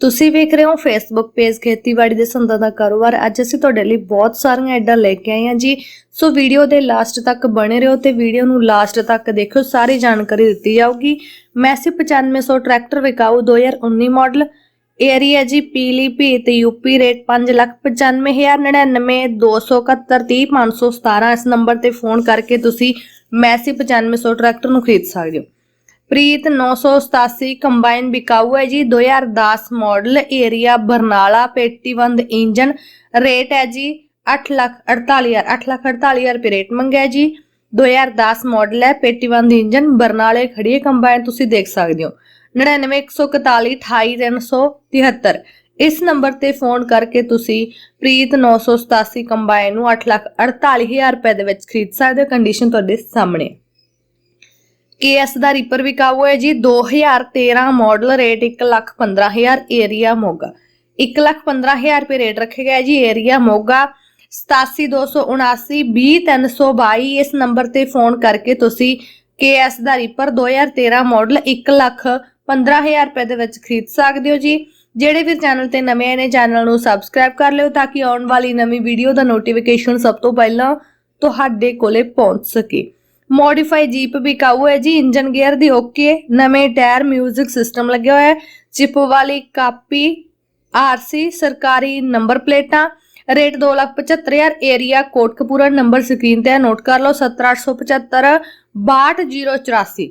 ਤੁਸੀਂ ਵੇਖ ਰਹੇ ਹੋ ਫੇਸਬੁੱਕ ਪੇਜ ਖੇਤੀਬਾੜੀ ਦੇ ਸੰਦਾਂ ਦਾ ਕਾਰੋਬਾਰ। ਅੱਜ ਅਸੀਂ ਤੁਹਾਡੇ ਲਈ ਬਹੁਤ ਸਾਰੀਆਂ ਐਡਾਂ ਲੈ ਕੇ ਆਏ ਹਾਂ ਜੀ। ਸੋ ਵੀਡੀਓ ਦੇ ਲਾਸਟ ਤੱਕ ਬਣੇ ਰਹੋ ਤੇ ਵੀਡੀਓ ਨੂੰ ਲਾਸਟ ਤੱਕ ਦੇਖਿਓ, ਸਾਰੀ ਜਾਣਕਾਰੀ ਦਿੱਤੀ ਜਾਊਗੀ। ਮੈਸੀ 9500 ਟਰੈਕਟਰ ਵਿਕਾਊ 2019 ਮਾਡਲ ਏਰੀਆ ਜੀ ਪੀਲੀ ਭੀ ਤੇ ਯੂਪੀ ਰੇਟ 595929230517 ਇਸ ਨੰਬਰ ਤੇ ਫੋਨ ਕਰਕੇ ਤੁਸੀਂ ਮੈਸੀ 9500 ਟਰੈਕਟਰ ਨੂੰ ਖਰੀਦ ਸਕਦੇ ਹੋ। ਪ੍ਰੀਤ 987 ਕੰਬਾਈਨ ਬਿਕਾਊ ਹੈ ਜੀ। 2010 ਮਾਡਲ ਏਰੀਆ ਬਰਨਾਲਾ ਪੇਟੀਵੰਦ ਇੰਜਨ ਰੇਟ ਹੈ ਜੀ 8 ਲੱਖ 48000 8 ਲੱਖ 48000 ਰੁਪਏ ਰੇਟ ਮੰਗਿਆ ਜੀ। 2010 ਮਾਡਲ ਹੈ ਪੇਟੀਵੰਦ ਇੰਜਨ ਬਰਨਾਲੇ ਖੜੀ ਹੈ। ਕੰਬਾਈਨ ਤੁਸੀਂ ਦੇਖ ਸਕਦੇ ਹੋ। 9914428373 ਇਸ ਨੰਬਰ ਤੇ ਫੋਨ ਕਰਕੇ ਤੁਸੀਂ ਪ੍ਰੀਤ 987 ਕੰਬਾਈਨ ਨੂੰ 8 ਲੱਖ 48000 ਰੁਪਏ ਦੇ ਵਿੱਚ ਖਰੀਦ ਸਕਦੇ ਹੋ। ਕੰਡੀਸ਼ਨ ਤੁਹਾਡੇ ਸਾਹਮਣੇ ਕੇਐਸ ਦਾ ਰੀਪਰ ਵੀ ਵਿਕਾਊ ਹੈ ਜੀ। 2013 ਮਾਡਲ ਰੇਟ 115000 ਏਰੀਆ ਮੋਗਾ। 115000 ਰੁਪਏ ਰੇਟ ਰੱਖਿਆ ਗਿਆ ਜੀ ਏਰੀਆ ਮੋਗਾ। 8727920322 ਇਸ ਨੰਬਰ ਤੇ ਫੋਨ ਕਰਕੇ ਤੁਸੀਂ ਕੇਐਸ ਦਾ ਰੀਪਰ 2013 ਮਾਡਲ 115000 ਰੁਪਏ ਦੇ ਵਿੱਚ ਖਰੀਦ ਸਕਦੇ ਹੋ ਜੀ। ਜਿਹੜੇ ਵੀ ਚੈਨਲ ਤੇ ਨਵੇਂ ਆਏ ਨੇ ਚੈਨਲ ਨੂੰ ਸਬਸਕ੍ਰਾਈਬ ਕਰ ਲਿਓ ਤਾਂ ਕਿ ਆਉਣ ਵਾਲੀ ਨਵੀਂ ਵੀਡੀਓ ਦਾ ਨੋਟੀਫਿਕੇਸ਼ਨ ਸਭ ਤੋਂ ਪਹਿਲਾਂ ਤੁਹਾਡੇ ਕੋਲੇ ਪਹੁੰਚ ਸਕੇ। ਮੋਡੀਫਾਈ ਜੀਪ ਵਿਕਾਊ ਹੈ ਜੀ, ਇੰਜਨ ਗੇਅਰ ਦੀ ਓਕੇ, ਨਵੇਂ ਟਾਇਰ 뮤직 ਸਿਸਟਮ ਲੱਗਿਆ ਹੋਇਆ ਹੈ, ਚਿਪ ਵਾਲੀ ਕਾਪੀ ਆਰਸੀ ਸਰਕਾਰੀ ਨੰਬਰ ਪਲੇਟਾਂ, rate 275000 area Kotkapura number screen ਤੇ ਹੈ, ਨੋਟ ਕਰ ਲਓ 17875 62084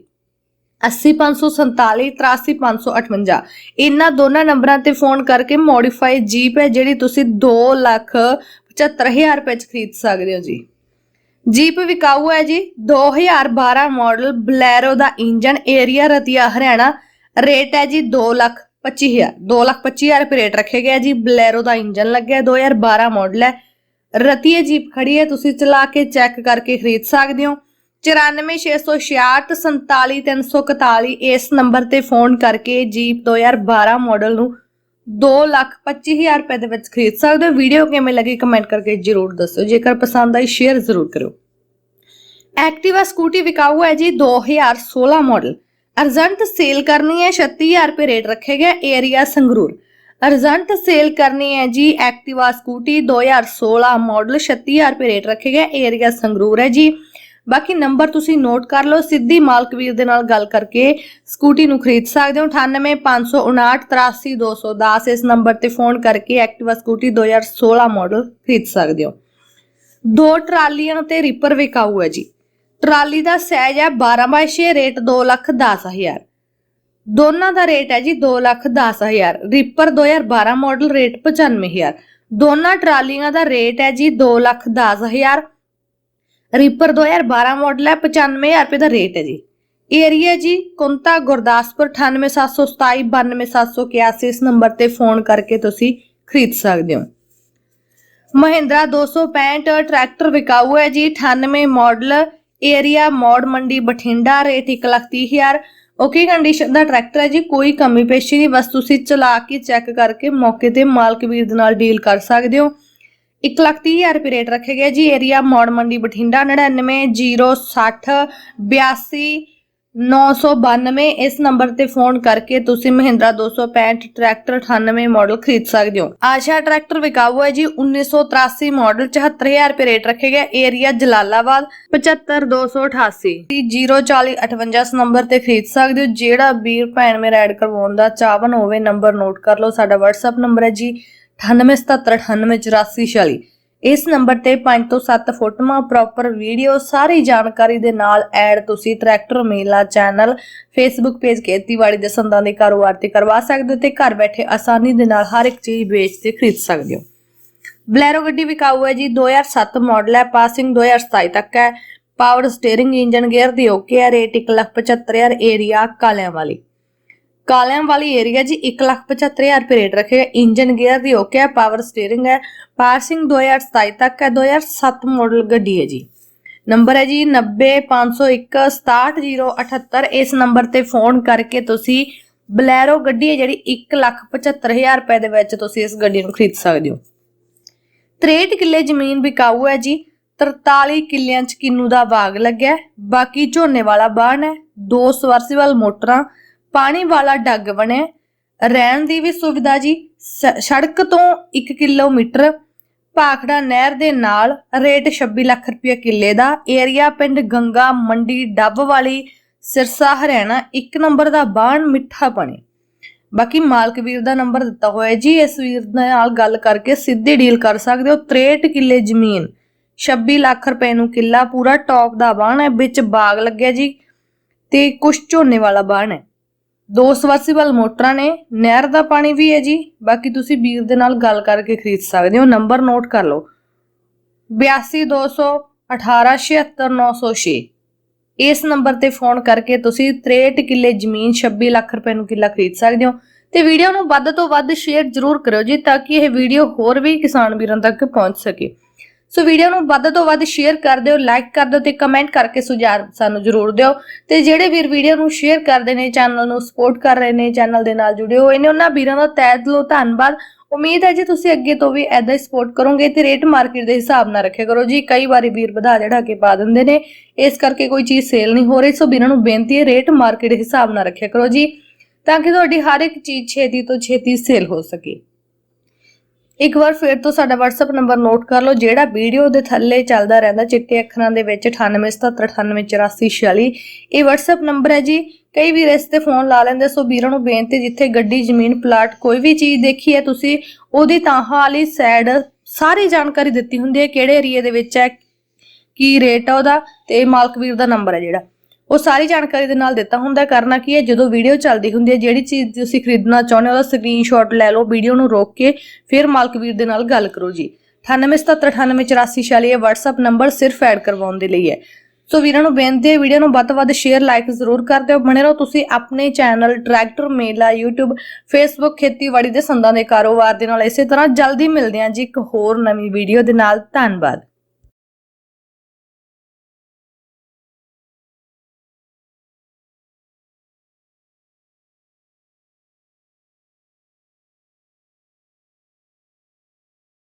80547 83558 ਇਹਨਾਂ ਦੋਨਾਂ ਨੰਬਰਾਂ ਤੇ ਫੋਨ ਕਰਕੇ ਮੋਡੀਫਾਈ ਜੀਪ ਹੈ, ਜਿਹੜੀ ਤੁਸੀਂ 2 ਲੱਖ 75000 ਰੁਪਏ ਚ ਖਰੀਦ ਸਕਦੇ ਹੋ ਜੀ। ਜੀਪ ਵਿਕਾਊ ਹੈ ਜੀ। 2012 ਮਾਡਲ ਬਲੈਰੋ ਦਾ engine area Ratia, Haryana, rate ਹੈ ਜੀ 2 ਲੱਖ 25000 2 ਲੱਖ 25000 ਰੁਪਏ ਰੇਟ ਰੱਖੇ ਗਿਆ ਜੀ। ਬਲੈਰੋ ਦਾ ਇੰਜਨ ਲੱਗਿਆ 2012 ਮਾਡਲ ਹੈ। ਰਤੀਏ ਜੀਪ ਖੜੀ ਹੈ, ਤੁਸੀਂ ਚਲਾ ਕੇ ਚੈੱਕ ਕਰਕੇ ਖਰੀਦ ਸਕਦੇ ਹੋ। 9466 47341 ਇਸ ਨੰਬਰ ਤੇ ਫੋਨ ਕਰਕੇ ਜੀਪ 2012 ਮਾਡਲ ਨੂੰ 2 ਲੱਖ 25000 ਰੁਪਏ ਦੇ ਵਿੱਚ ਖਰੀਦ ਸਕਦੇ ਹੋ। ਵੀਡੀਓ ਕਿਵੇਂ ਲੱਗੀ ਕਮੈਂਟ ਕਰਕੇ ਜਰੂਰ ਦੱਸੋ ਜੇਕਰ ਪਸੰਦ ਆਈ, ਸ਼ੇਅਰ ਜ਼ਰੂਰ ਕਰਿਓ। ਐਕਟਿਵਾ ਸਕੂਟੀ ਵਿਕਾਊ ਹੈ ਜੀ 2016 ਮਾਡਲ ਅਰਜੈਂਟ ਸੇਲ ਕਰਨੀ ਹੈ 36000 ਰੁਪਏ ਰੇਟ ਰੱਖੇ ਗਿਆ ਏਰੀਆ ਸੰਗਰੂਰ। ਅਰਜੈਂਟ ਸੇਲ ਕਰਨੀ ਹੈ ਜੀ ਐਕਟਿਵਾ ਸਕੂਟੀ 2016 ਮਾਡਲ 36000 ਰੁਪਏ ਰੇਟ ਰੱਖੇ ਗਿਆ ਏਰੀਆ ਸੰਗਰੂਰ ਹੈ ਜੀ। ਬਾਕੀ ਨੰਬਰ ਤੁਸੀਂ ਨੋਟ ਕਰ ਲਓ, ਸਿੱਧੀ ਮਾਲਕਵੀਰ ਦੇ ਨਾਲ ਗੱਲ ਕਰਕੇ ਸਕੂਟੀ ਨੂੰ ਖਰੀਦ ਸਕਦੇ ਹੋ। 9855983210 ਇਸ ਨੰਬਰ ਤੇ ਫੋਨ ਕਰਕੇ ਐਕਟਿਵਾ ਸਕੂਟੀ 2016 ਮਾਡਲ ਖਰੀਦ ਸਕਦੇ ਹੋ। ਦੋ ਟਰਾਲੀਆਂ ਤੇ ਰੀਪਰ ਵਿਕਾਊ ਹੈ ਜੀ। ਟਰਾਲੀ ਦਾ ਸਾਈਜ਼ ਹੈ 12/6 ਰੇਟ 2 ਲੱਖ 10000 ਦੋਨਾਂ ਦਾ ਰੇਟ ਹੈ ਜੀ 2 ਲੱਖ 10000 ਰੀਪਰ 2012 ਮਾਡਲ, ਰੇਟ 95000 ਦੋਨਾਂ ਟਰਾਲੀਆਂ ਦਾ ਰੇਟ ਹੈ ਜੀ 2 ਲੱਖ 10000 ਰੀਪਰ 2012 ਮਾਡਲ ਹੈ 95000 ਰੁਪਏ ਦਾ ਰੇਟ ਹੈ ਜੀ। ਏਰੀਆ ਜੀ, ਕੁੰਤਾ ਗੁਰਦਾਸਪੁਰ 98727 92781 ਇਸ ਨੰਬਰ ਤੇ ਫੋਨ ਕਰਕੇ ਤੁਸੀਂ ਖਰੀਦ ਸਕਦੇ ਹੋ। ਮਹਿੰਦਰਾ 265 ਟਰੈਕਟਰ ਵਿਕਾਊ ਹੈ ਜੀ 98 model area Maur Mandi, Bathinda rate 130000 okay condition ਦਾ ਟਰੈਕਟਰ ਹੈ ਜੀ, ਕੋਈ ਕਮੀ ਪੇਸ਼ੀ ਨਹੀਂ, ਬਸ ਤੁਸੀਂ ਚਲਾ ਕੇ ਚੈੱਕ ਕਰਕੇ ਮੌਕੇ ਤੇ ਮਾਲਕ ਵੀਰ ਦੇ ਨਾਲ ਡੀਲ ਕਰ ਸਕਦੇ ਹੋ। 130000 ਰੁਪਏ ਰੇਟ ਰੱਖਿਆ ਗਿਆ ਜੀ। ਏਰੀਆ ਮੋੜ ਮੰਡੀ ਬਠਿੰਡਾ 99060 82 992 ਇਸ ਨੰਬਰ ਤੇ ਫੋਨ ਕਰਕੇ ਤੁਸੀਂ ਮਹਿੰਦਰਾ 265 ਟਰੈਕਟਰ 98 ਮਾਡਲ ਖਰੀਦ ਸਕਦੇ ਹੋ। ਆਸ਼ਾ ਟਰੈਕਟਰ ਵਿਕਾਊ ਹੈ ਜੀ। 1983 ਮਾਡਲ 74000 ਰੁਪਏ ਰੇਟ ਰੱਖੇ ਗਿਆ ਏਰੀਆ ਜਲਾਲਾਬਾਦ 75288 04058 ਇਸ ਨੰਬਰ ਤੇ ਖਰੀਦ ਸਕਦੇ ਹੋ। ਜਿਹੜਾ ਵੀਰ ਭੈਣ ਮੇਰਾ ਐਡ ਕਰਵਾਉਣ ਦਾ ਚਾਹਵਨ ਹੋਵੇ, ਨੰਬਰ ਨੋਟ ਕਰ ਲਓ। ਸਾਡਾ WhatsApp ਨੰਬਰ ਹੈ ਜੀ। 9877988446 ਇਸ ਨੰਬਰ ਤੇ 5 ਤੋਂ 7 ਫੋਟੋਆਂ ਪ੍ਰੋਪਰ ਵੀਡੀਓ ਸਾਰੀ ਜਾਣਕਾਰੀ ਦੇ ਨਾਲ ਐਡ ਤੁਸੀਂ ਟਰੈਕਟਰ ਮੇਲਾ ਚੈਨਲ ਫੇਸਬੁੱਕ ਪੇਜ ਖੇਤੀਬਾੜੀ ਦੇ ਸੰਦਾਂ ਦੇ ਕਾਰੋਬਾਰ ਤੇ ਕਰਵਾ ਸਕਦੇ ਹੋ ਤੇ ਘਰ ਬੈਠੇ ਆਸਾਨੀ ਦੇ ਨਾਲ ਹਰ ਇੱਕ ਚੀਜ਼ ਵੇਚ ਤੇ ਖਰੀਦ ਸਕਦੇ ਹੋ। ਬਲੈਰੋ ਗੱਡੀ ਵਿਕਾਊ ਹੈ ਜੀ 2007 ਮਾਡਲ ਹੈ ਪਾਸਿੰਗ 2027 ਤੱਕ ਹੈ। ਪਾਵਰ ਸਟੀਅਰਿੰਗ ਇੰਜਨ ਗੇਅਰ ਦੀ ਓਕੇ ਹੈ, rate 175000 area Kalianwali. Kalianwali area ਜੀ 175000 ਰੁਪਏ ਰੇਟ ਰੱਖਿਆ ਇੰਜਨ ਗੇਅਰ ਦੀ ਓਕੇ ਹੈ। ਪਾਵਰ ਸਟੀਅਰਿੰਗ ਹੈ ਪਾਸਿੰਗ 2027 ਤੱਕ ਹੈ 2007 ਮਾਡਲ ਗੱਡੀ ਹੈ ਜੀ। ਨੰਬਰ ਹੈ ਜੀ 90501 67078 ਇਸ ਨੰਬਰ ਤੇ ਫੋਨ ਕਰਕੇ ਤੁਸੀਂ ਬਲੈਰੋ ਗੱਡੀ ਹੈ ਜਿਹੜੀ 175000 ਰੁਪਏ ਦੇ ਵਿੱਚ ਤੁਸੀਂ ਇਸ ਗੱਡੀ ਨੂੰ ਖਰੀਦ ਸਕਦੇ ਹੋ। 63 ਕਿੱਲੇ ਜ਼ਮੀਨ ਵਿਕਾਊ ਹੈ ਜੀ। 43 ਕਿੱਲਿਆਂ ਚ ਕਿੰਨੂ ਦਾ ਬਾਗ ਲੱਗਿਆ ਬਾਕੀ ਝੋਨੇ ਵਾਲਾ ਬਾਣ ਹੈ। ਦੋ ਸਵਰਸੀਬਲ ਮੋਟਰਾਂ ਪਾਣੀ ਵਾਲਾ ਡੱਗ ਬਣਿਆ। ਰਹਿਣ ਦੀ ਵੀ ਸੁਵਿਧਾ ਜੀ ਸੜਕ ਤੋਂ 1 ਕਿਲੋਮੀਟਰ। ਭਾਖੜਾ ਨਹਿਰ ਦੇ ਨਾਲ ਰੇਟ 26 ਲੱਖ ਰੁਪਏ ਕਿੱਲੇ ਦਾ ਏਰੀਆ ਪਿੰਡ ਗੰਗਾ ਮੰਡੀ ਡੱਬ ਵਾਲੀ ਸਿਰਸਾ, ਹਰਿਆਣਾ ਇੱਕ ਨੰਬਰ ਦਾ ਬਾਣ ਮਿੱਠਾ ਬਣੇ ਬਾਕੀ ਮਾਲਕ ਵੀਰ ਦਾ ਨੰਬਰ ਦਿੱਤਾ ਹੋਇਆ ਜੀ, ਇਸ ਵੀਰ ਦੇ ਨਾਲ ਗੱਲ ਕਰਕੇ ਸਿੱਧੀ ਡੀਲ ਕਰ ਸਕਦੇ ਹੋ। 63 ਕਿੱਲੇ ਜ਼ਮੀਨ 26 ਲੱਖ ਰੁਪਏ ਨੂੰ ਕਿੱਲਾ ਪੂਰਾ, ਟੌਪ ਦਾ ਬਾਣ ਹੈ, ਵਿੱਚ ਬਾਗ ਲੱਗਿਆ ਜੀ, ਤੇ ਕੁਛ ਝੋਨੇ ਵਾਲਾ ਬਾਣ ਹੈ। ਦੋ ਸਵਰਸੀਬਲ ਮੋਟਰਾਂ ਨੇ, ਨਹਿਰ ਦਾ ਪਾਣੀ ਵੀ ਹੈ ਜੀ, ਬਾਕੀ ਤੁਸੀਂ ਵੀਰ ਦੇ ਨਾਲ ਗੱਲ ਕਰਕੇ ਖਰੀਦ ਸਕਦੇ ਹੋ, ਨੰਬਰ ਨੋਟ ਕਰ ਲਓ। 8220 1876906 ਇਸ ਨੰਬਰ ਤੇ ਫੋਨ ਕਰਕੇ ਤੁਸੀਂ 63 ਕਿੱਲੇ ਜ਼ਮੀਨ 26 ਲੱਖ ਰੁਪਏ ਨੂੰ ਕਿੱਲਾ ਖਰੀਦ ਸਕਦੇ ਹੋ। ਤੇ ਵੀਡੀਓ ਨੂੰ ਵੱਧ ਤੋਂ ਵੱਧ ਸ਼ੇਅਰ ਜ਼ਰੂਰ ਕਰਿਓ ਜੀ, ਤਾਂ ਕਿ ਇਹ ਵੀਡੀਓ ਹੋਰ ਵੀ ਕਿਸਾਨ ਵੀਰਾਂ ਤੱਕ ਪਹੁੰਚ ਸਕੇ। ਸੋ ਵੀਡੀਓ ਨੂੰ ਵੱਧ ਤੋਂ ਵੱਧ ਸ਼ੇਅਰ ਕਰ ਦਿਓ ਲਾਈਕ ਕਰ ਦਿਓ ਤੇ ਕਮੈਂਟ ਕਰਕੇ ਸੁਝਾਅ ਸਾਨੂੰ ਜ਼ਰੂਰ ਦਿਓ। ਤੇ ਜਿਹੜੇ ਵੀਰ ਵੀਡੀਓ ਨੂੰ ਸ਼ੇਅਰ ਕਰਦੇ ਨੇ ਚੈਨਲ ਨੂੰ ਸਪੋਰਟ ਕਰ ਰਹੇ ਨੇ ਚੈਨਲ ਦੇ ਨਾਲ ਜੁੜੇ ਹੋਏ ਨੇ, ਉਹਨਾਂ ਵੀਰਾਂ ਦਾ ਤਹਿ ਦਿਲੋਂ ਧੰਨਵਾਦ। ਉਮੀਦ ਹੈ ਜੀ ਤੁਸੀਂ ਅੱਗੇ ਤੋਂ ਵੀ ਐਦਾਂ ਹੀ ਸਪੋਰਟ ਕਰੋਗੇ ਤੇ ਰੇਟ ਮਾਰਕੀਟ ਦੇ ਹਿਸਾਬ ਨਾਲ ਰੱਖਿਆ ਕਰੋ ਜੀ। ਕਈ ਵਾਰੀ ਵੀਰ ਵਧਾ ਚੜਾ ਕੇ ਪਾ ਦਿੰਦੇ ਨੇ, ਇਸ ਕਰਕੇ ਕੋਈ ਚੀਜ਼ ਸੇਲ ਨਹੀਂ ਹੋ ਰਹੀ। ਸੋ ਵੀਰਾਂ ਨੂੰ ਬੇਨਤੀ ਹੈ ਰੇਟ ਮਾਰਕੀਟ ਦੇ ਹਿਸਾਬ ਨਾਲ ਰੱਖਿਆ ਕਰੋ ਜੀ, ਤਾਂ ਕਿ ਤੁਹਾਡੀ ਹਰ ਇੱਕ ਚੀਜ਼ ਛੇਤੀ ਤੋਂ ਛੇਤੀ ਸੇਲ ਹੋ ਸਕੇ। ਇੱਕ ਵਾਰ ਫਿਰ ਤੋਂ ਸਾਡਾ WhatsApp ਨੰਬਰ ਨੋਟ ਕਰ ਲਓ, ਜਿਹੜਾ ਵੀਡੀਓ ਦੇ ਥੱਲੇ ਚੱਲਦਾ ਰਹਿੰਦਾ ਚਿੱਟੇ ਅੱਖਰਾਂ ਦੇ ਵਿੱਚ 9877988446 ਇਹ WhatsApp ਨੰਬਰ ਹੈ ਜੀ। ਕਈ ਵੀਰ ਇਸ ਤੇ ਫੋਨ ਲਾ ਲੈਂਦੇ, ਸੋ ਵੀਰਾਂ ਨੂੰ ਬੇਨਤੀ ਜਿੱਥੇ ਗੱਡੀ, ਜ਼ਮੀਨ ਪਲਾਟ ਕੋਈ ਵੀ ਚੀਜ਼ ਦੇਖੀ ਹੈ, ਤੁਸੀਂ ਉਹਦੀ ਤਾਂ ਵਾਲੀ ਸਾਈਡ ਸਾਰੀ ਜਾਣਕਾਰੀ ਦਿੱਤੀ ਹੁੰਦੀ ਹੈ, ਕਿਹੜੇ ਏਰੀਆ ਦੇ ਵਿੱਚ ਹੈ, ਕੀ ਰੇਟ ਆ ਉਹਦਾ, ਤੇ ਮਾਲਕ ਵੀਰ ਦਾ ਨੰਬਰ ਹੈ ਜਿਹੜਾ। ਉਹ ਸਾਰੀ ਜਾਣਕਾਰੀ ਦੇ ਨਾਲ ਦਿੱਤਾ ਹੁੰਦਾ ਕਰਨਾ ਕੀ ਹੈ? ਜਦੋਂ ਵੀਡੀਓ ਚੱਲਦੀ ਹੁੰਦੀ ਹੈ, ਜਿਹੜੀ ਚੀਜ਼ ਤੁਸੀਂ ਖਰੀਦਣਾ ਚਾਹੁੰਦੇ ਹੋ, ਉਹਦਾ ਸਕਰੀਨਸ਼ਾਟ ਲੈ ਲਓ ਵੀਡੀਓ ਨੂੰ ਰੋਕ ਕੇ ਫਿਰ ਮਾਲਕ ਵੀਰ ਦੇ ਨਾਲ ਗੱਲ ਕਰੋ ਜੀ। 9877988446 ਇਹ WhatsApp ਨੰਬਰ ਸਿਰਫ ਐਡ ਕਰਵਾਉਣ ਦੇ ਲਈ ਹੈ। ਸੋ ਵੀਰਾਂ ਨੂੰ ਬੇਨਤੀ ਹੈ, ਵੀਡੀਓ ਨੂੰ ਵੱਧ ਤੋਂ ਵੱਧ ਸ਼ੇਅਰ ਲਾਈਕ ਜ਼ਰੂਰ ਕਰ ਦਿਓ। ਬਣੇ ਰਹੋ ਤੁਸੀਂ ਆਪਣੇ channel tractor Mela YouTube, Facebook, ਖੇਤੀਬਾੜੀ ਦੇ ਸੰਦਾਂ ਦੇ ਕਾਰੋਬਾਰ ਦੇ ਨਾਲ। ਇਸੇ ਤਰ੍ਹਾਂ ਜਲਦੀ ਮਿਲਦੇ ਹਾਂ ਜੀ ਇੱਕ ਹੋਰ ਨਵੀਂ ਵੀਡੀਓ ਦੇ ਨਾਲ। ਧੰਨਵਾਦ।